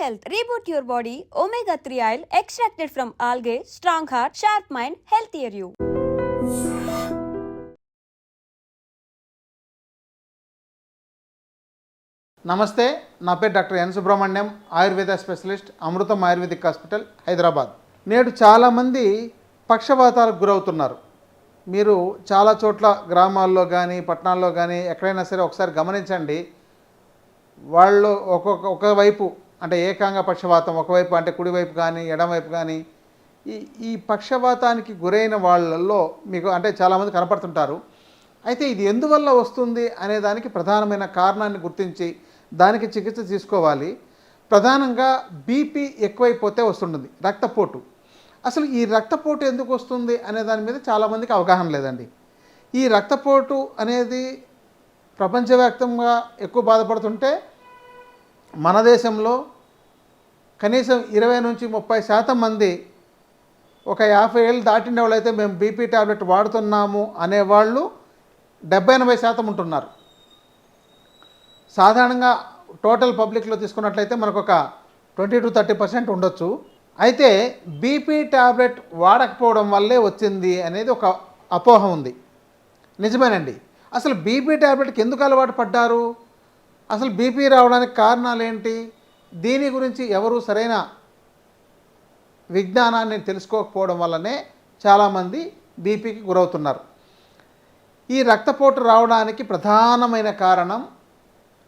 Health reboot your body omega three oil extracted from algae strong heart sharp mind health year you నమస్తే నా పేరు doctor N Subrahmanyam Ayurveda specialist Amrutham Ayurvedic hospital Hyderabad. నేడు చాలామంది పక్షపాతాలకు గురవుతున్నారు. మీరు చాలా చోట్ల గ్రామాల్లో కానీ పట్టణాల్లో కానీ ఎక్కడైనా సరే ఒకసారి గమనించండి. వాళ్ళు ఒక్కొక్క ఒకవైపు అంటే ఏకాంగ పక్షవాతం ఒకవైపు అంటే కుడివైపు కానీ ఎడమవైపు కానీ ఈ ఈ పక్షవాతానికి గురైన వాళ్ళల్లో మీకు అంటే చాలామంది కనపడుతుంటారు. అయితే ఇది ఎందువల్ల వస్తుంది అనే దానికి ప్రధానమైన కారణాన్ని గుర్తించి దానికి చికిత్స తీసుకోవాలి. ప్రధానంగా బీపీ ఎక్కువైపోతే వస్తుంటుంది రక్తపోటు. అసలు ఈ రక్తపోటు ఎందుకు వస్తుంది అనే దాని మీద చాలామందికి అవగాహన లేదండి. ఈ రక్తపోటు అనేది ప్రపంచవ్యాప్తంగా ఎక్కువ బాధపడుతుంటే మన దేశంలో కనీసం ఇరవై నుంచి ముప్పై శాతం మంది ఒక యాభై ఏళ్ళు దాటిన వాళ్ళైతే మేము బీపీ టాబ్లెట్ వాడుతున్నాము అనేవాళ్ళు డెబ్బై ఎనభై శాతం ఉంటున్నారు. సాధారణంగా టోటల్ పబ్లిక్లో తీసుకున్నట్లయితే మనకు ఒక ట్వంటీ టు థర్టీ పర్సెంట్ ఉండొచ్చు. అయితే బీపీ ట్యాబ్లెట్ వాడకపోవడం వల్లే వచ్చింది అనేది ఒక అపోహ ఉంది. నిజమేనండి. అసలు బీపీ టాబ్లెట్కి ఎందుకు అలవాటు పడ్డారు? అసలు బీపీ రావడానికి కారణాలు ఏంటి దీని గురించి ఎవరు సరైన విజ్ఞానాన్ని తెలుసుకోకపోవడం వల్లనే చాలామంది బీపీకి గురవుతున్నారు. ఈ రక్తపోటు రావడానికి ప్రధానమైన కారణం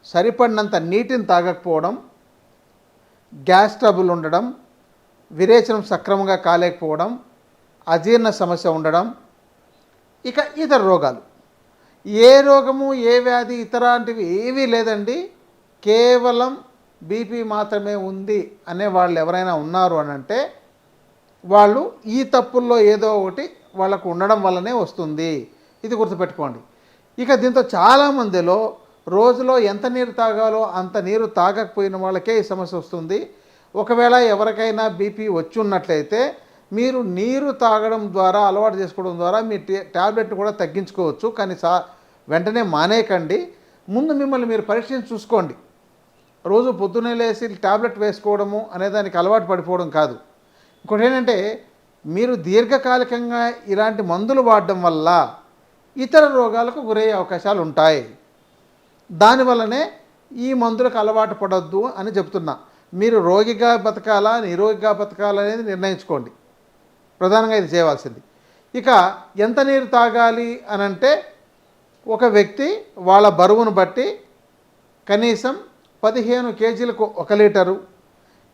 సరిపడినంత నీటిని తాగకపోవడం గ్యాస్ ట్రబుల్ ఉండడం విరేచనం సక్రమంగా కాలేకపోవడం అజీర్ణ సమస్య ఉండడం ఇక ఇతర రోగాలు. ఏ రోగము ఏ వ్యాధి ఇతరాంటివి ఏవీ లేదండి. కేవలం బీపీ మాత్రమే ఉంది అనే వాళ్ళు ఎవరైనా ఉన్నారు అని అంటే వాళ్ళు ఈ తప్పుల్లో ఏదో ఒకటి వాళ్ళకు ఉండడం వల్లనే వస్తుంది. ఇది గుర్తుపెట్టుకోండి. ఇక దీంతో చాలామందిలో రోజులో ఎంత నీరు తాగాలో అంత నీరు తాగకపోయిన వాళ్ళకే ఈ సమస్య వస్తుంది. ఒకవేళ ఎవరికైనా బీపీ వచ్చి ఉన్నట్లయితే మీరు నీరు తాగడం ద్వారా అలవాటు చేసుకోవడం ద్వారా మీ ట్యాబ్లెట్ కూడా తగ్గించుకోవచ్చు. కానీ సా వెంటనే మానేయకండి. ముందు మిమ్మల్ని మీరు పరీక్షించి చూసుకోండి. రోజు పొద్దున్నే లేచి ట్యాబ్లెట్ వేసుకోవడము అనే దానికి అలవాటు పడిపోవడం కాదు. ఇంకోటి ఏంటంటే మీరు దీర్ఘకాలికంగా ఇలాంటి మందులు వాడడం వల్ల ఇతర రోగాలకు గురయ్యే అవకాశాలు ఉంటాయి. దానివల్లనే ఈ మందులకు అలవాటు పడొద్దు అని చెప్తున్నా. మీరు రోగిగా బతకాలా నిరోగిగా బతకాలనేది నిర్ణయించుకోండి. ప్రధానంగా ఇది చేయవలసింది. ఇక ఎంత నీరు తాగాలి అని అంటే ఒక వ్యక్తి వాళ్ళ బరువును బట్టి కనీసం పదిహేను కేజీలకు ఒక లీటరు.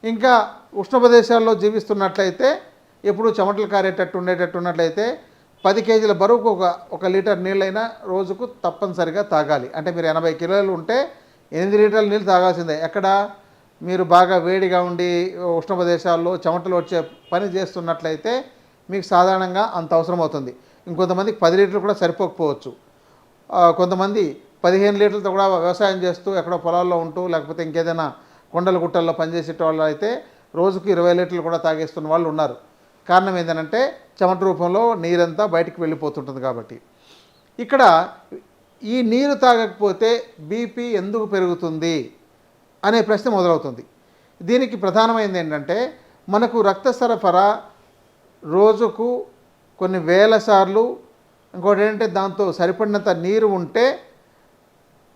ఇంకా ఉష్ణ ప్రదేశాల్లో జీవిస్తున్నట్లయితే ఎప్పుడు చెమటలు కారేటట్టు ఉండేటట్టు ఉన్నట్లయితే పది కేజీల బరువుకు ఒక ఒక లీటర్ నీళ్ళైనా రోజుకు తప్పనిసరిగా తాగాలి. అంటే మీరు ఎనభై కిలోలు ఉంటే ఎనిమిది లీటర్ల నీళ్ళు తాగాల్సిందే. ఎక్కడ? మీరు బాగా వేడిగా ఉండి ఉష్ణ ప్రదేశాల్లో చెమటలు వచ్చే పని చేస్తున్నట్లయితే మీకు సాధారణంగా అంత అవసరం అవుతుంది. ఇంకొంతమందికి పది లీటర్లు కూడా సరిపోకపోవచ్చు. కొంతమంది పదిహేను లీటర్లతో కూడా వ్యవసాయం చేస్తూ ఎక్కడో పొలాల్లో ఉంటూ లేకపోతే ఇంకేదైనా కొండల గుట్టల్లో పనిచేసే వాళ్ళు అయితే రోజుకు ఇరవై లీటర్లు కూడా తాగేస్తున్న వాళ్ళు ఉన్నారు. కారణం ఏంటంటే చెమట రూపంలో నీరంతా బయటికి వెళ్ళిపోతుంటుంది కాబట్టి. ఇక్కడ ఈ నీరు తాగకపోతే బీపీ ఎందుకు పెరుగుతుంది? అనే ప్రశ్న మొదలవుతుంది. దీనికి ప్రధానమైనది ఏంటంటే మనకు రక్త సరఫరా రోజుకు కొన్ని వేల సార్లు ఇంకోటి ఏంటంటే దాంతో సరిపడినంత నీరు ఉంటే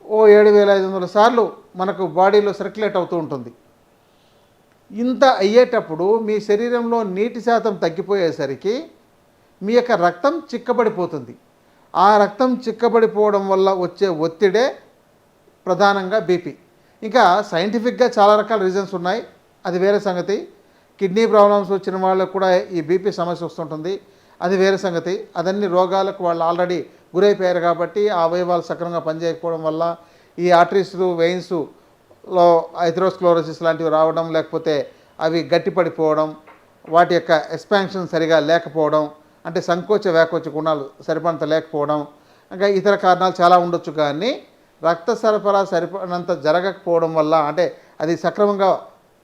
ఓ ఏడు వేల ఐదు వందల సార్లు మనకు బాడీలో సర్క్యులేట్ అవుతూ ఉంటుంది. ఇంత అయ్యేటప్పుడు మీ శరీరంలో నీటి శాతం తగ్గిపోయేసరికి మీ యొక్క రక్తం చిక్కబడిపోతుంది. ఆ రక్తం చిక్కబడిపోవడం వల్ల వచ్చే ఒత్తిడే ప్రధానంగా బీపీ. ఇంకా సైంటిఫిక్గా చాలా రకాల రీజన్స్ ఉన్నాయి. అది వేరే సంగతి. కిడ్నీ ప్రాబ్లమ్స్ వచ్చిన వాళ్ళకు కూడా ఈ బీపీ సమస్య వస్తుంటుంది. అది వేరే సంగతి. అదన్ని రోగాలకు వాళ్ళు ఆల్రెడీ గురైపోయారు కాబట్టి ఆ అవయవాలు సక్రమంగా పనిచేయకపోవడం వల్ల ఈ ఆర్టరీస్లు వెయిన్స్లో ఐథ్రోస్క్లోరోసిస్ లాంటివి రావడం లేకపోతే అవి గట్టిపడిపోవడం వాటి యొక్క ఎక్స్పాన్షన్ సరిగా లేకపోవడం అంటే సంకోచ వ్యాకోచ గుణాలు సరిపడంత లేకపోవడం ఇంకా ఇతర కారణాలు చాలా ఉండొచ్చు కానీ రక్త సరఫరా సరిపడినంత జరగకపోవడం వల్ల అంటే అది సక్రమంగా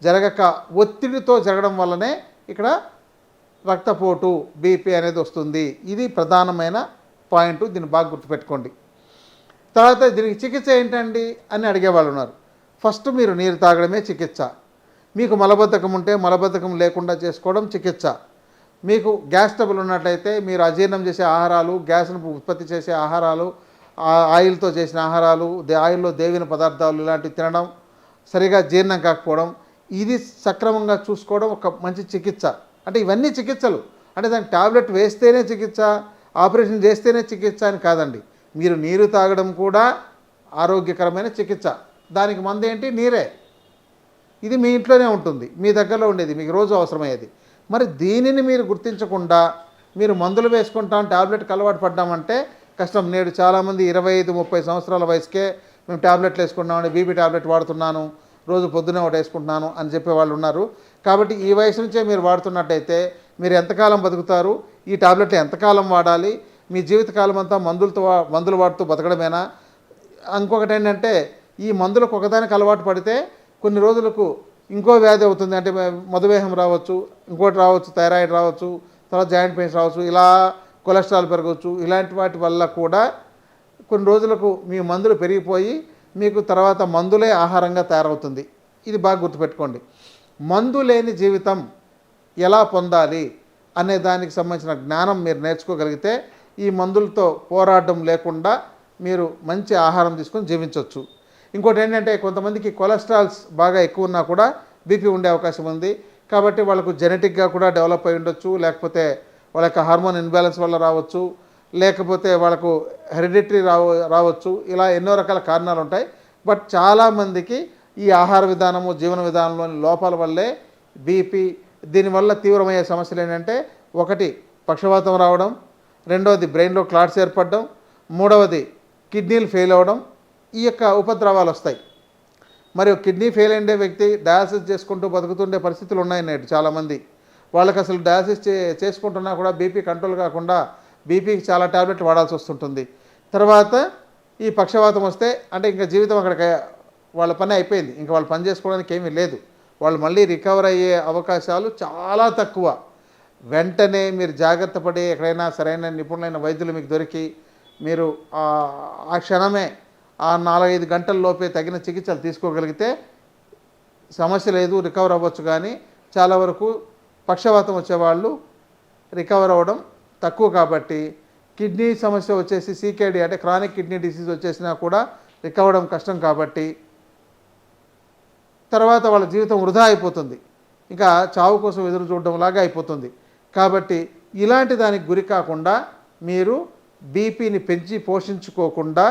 జరగక ఒత్తిడితో జరగడం వల్లనే ఇక్కడ రక్తపోటు బీపీ అనేది వస్తుంది. ఇది ప్రధానమైన పాయింట్ దీన్ని బాగా గుర్తుపెట్టుకోండి. తర్వాత దీనికి చికిత్స ఏంటండి అని అడిగేవాళ్ళు ఉన్నారు. ఫస్ట్ మీరు నీరు తాగడమే చికిత్స. మీకు మలబద్ధకం ఉంటే మలబద్ధకం లేకుండా చేసుకోవడం చికిత్స. మీకు గ్యాస్ ట్రబుల్ ఉన్నట్లయితే మీరు అజీర్ణం చేసే ఆహారాలు గ్యాస్ను ఉత్పత్తి చేసే ఆహారాలు ఆయిల్తో చేసిన ఆహారాలు ఆయిల్లో దేవిన పదార్థాలు ఇలాంటివి తినడం సరిగా జీర్ణం కాకపోవడం ఇది సక్రమంగా చూసుకోవడం ఒక మంచి చికిత్స. అంటే ఇవన్నీ చికిత్సలు. అంటే దానికి టాబ్లెట్ వేస్తేనే చికిత్స ఆపరేషన్ చేస్తేనే చికిత్స అని కాదండి. మీరు నీరు తాగడం కూడా ఆరోగ్యకరమైన చికిత్స. దానికి మందు ఏంటి? నీరే. ఇది మీ ఇంట్లోనే ఉంటుంది. మీ దగ్గరలో ఉండేది. మీకు రోజు అవసరమయ్యేది. మరి దీనిని మీరు గుర్తించకుండా మీరు మందులు వేసుకుంటాం టాబ్లెట్కి అలవాటు పడ్డామంటే కష్టం. నేడు చాలామంది ఇరవై ఐదు ముప్పై సంవత్సరాల వయసుకే మేము టాబ్లెట్లు వేసుకున్నామని బీపీ టాబ్లెట్ వాడుతున్నాను రోజు పొద్దునే ఒకటి వేసుకుంటున్నాను అని చెప్పే వాళ్ళు ఉన్నారు. కాబట్టి ఈ వయసు నుంచే మీరు వాడుతున్నట్టయితే మీరు ఎంతకాలం బతుకుతారు? ఈ టాబ్లెట్లు ఎంతకాలం వాడాలి? మీ జీవితకాలం అంతా మందులతో మందులు వాడుతూ బతకడమేనా? ఇంకొకటి ఏంటంటే ఈ మందులకు ఒకదానికి అలవాటు పడితే కొన్ని రోజులకు ఇంకో వ్యాధి అవుతుంది. అంటే మధుమేహం రావచ్చు ఇంకోటి రావచ్చు థైరాయిడ్ రావచ్చు తర్వాత జాయింట్ పెయిన్స్ రావచ్చు ఇలా కొలెస్ట్రాల్ పెరగవచ్చు. ఇలాంటి వాటి వల్ల కూడా కొన్ని రోజులకు మీ మందులు పెరిగిపోయి మీకు తర్వాత మందులే ఆహారంగా తయారవుతుంది. ఇది బాగా గుర్తుపెట్టుకోండి. మందు లేని జీవితం ఎలా పొందాలి అనే దానికి సంబంధించిన జ్ఞానం మీరు నేర్చుకోగలిగితే ఈ మందులతో పోరాటం లేకుండా మీరు మంచి ఆహారం తీసుకొని జీవించవచ్చు ఇంకోటి ఏంటంటే కొంతమందికి కొలెస్ట్రాల్స్ బాగా ఎక్కువ ఉన్నా కూడా బీపీ ఉండే అవకాశం ఉంది. కాబట్టి వాళ్ళకు జెనెటిక్గా కూడా డెవలప్ అయి ఉండొచ్చు. లేకపోతే వాళ్ళ యొక్క హార్మోన్ ఇన్బ్యాలెన్స్ వల్ల రావచ్చు లేకపోతే వాళ్ళకు హెరిడిటరీ రావ రావచ్చు ఇలా ఎన్నో రకాల కారణాలు ఉంటాయి. బట్ చాలామందికి ఈ ఆహార విధానము జీవన విధానంలోని లోపాల వల్లే బీపీ దీనివల్ల తీవ్రమయ్యే సమస్యలు ఏంటంటే ఒకటి పక్షవాతం రావడం రెండవది బ్రెయిన్లో క్లాట్స్ ఏర్పడడం మూడవది కిడ్నీలు ఫెయిల్ అవ్వడం ఈ యొక్క ఉపద్రవాలు వస్తాయి. మరియు కిడ్నీ ఫెయిల్ అయ్యే వ్యక్తి డయాలసిస్ చేసుకుంటూ బతుకుతుండే పరిస్థితులు ఉన్నాయి నేడు చాలామంది. వాళ్ళకి అసలు డయాలసిస్ చే చేసుకుంటున్నా కూడా బీపీ కంట్రోల్ కాకుండా బీపీకి చాలా ట్యాబ్లెట్లు వాడాల్సి వస్తుంటుంది. తర్వాత ఈ పక్షవాతం వస్తే అంటే ఇంకా జీవితం అక్కడ వాళ్ళ పని అయిపోయింది. ఇంకా వాళ్ళు పని చేసుకోవడానికి ఏమీ లేదు. వాళ్ళు మళ్ళీ రికవర్ అయ్యే అవకాశాలు చాలా తక్కువ. వెంటనే మీరు జాగ్రత్త పడి ఎక్కడైనా సరైన నిపుణులైన వైద్యులు మీకు దొరికి మీరు ఆ- ఆ క్షణమే ఆ నాలుగైదు గంటల లోపే తగిన చికిత్సలు తీసుకోగలిగితే సమస్య లేదు రికవర్ అవ్వచ్చు. కానీ చాలా వరకు పక్షవాతం వచ్చేవాళ్ళు రికవర్ అవ్వడం తక్కువ కాబట్టి కిడ్నీ సమస్య వచ్చేసి సీకేడీ అంటే క్రానిక్ కిడ్నీ డిసీజ్ వచ్చేసినా కూడా రికవర్ అవ్వడం కష్టం కాబట్టి తర్వాత వాళ్ళ జీవితం వృధా అయిపోతుంది. ఇంకా చావు కోసం ఎదురు చూడడం లాగా అయిపోతుంది. కాబట్టి ఇలాంటి దానికి గురి కాకుండా మీరు బీపీని పెంచి పోషించుకోకుండా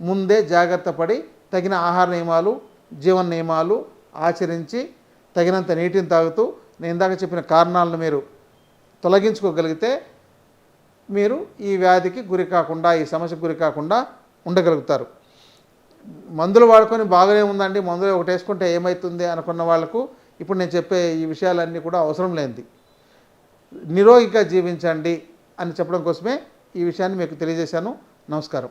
ముందే జాగ్రత్త పడి తగిన ఆహార నియమాలు జీవన నియమాలు ఆచరించి తగినంత నీటిని తాగుతూ నేను ఇందాక చెప్పిన కారణాలను మీరు తొలగించుకోగలిగితే మీరు ఈ వ్యాధికి గురి కాకుండా ఈ సమస్యకు గురి కాకుండా ఉండగలుగుతారు. మందులు వాడుకొని బాగానే ఉందండి. మందులు ఒకటి వేసుకుంటే ఏమవుతుంది అనుకున్న వాళ్ళకు ఇప్పుడు నేను చెప్పే ఈ విషయాలన్నీ కూడా అవసరం లేనిది. నిరోగిగా జీవించండి అని చెప్పడం కోసమే ఈ విషయాన్ని మీకు తెలియజేశాను. నమస్కారం.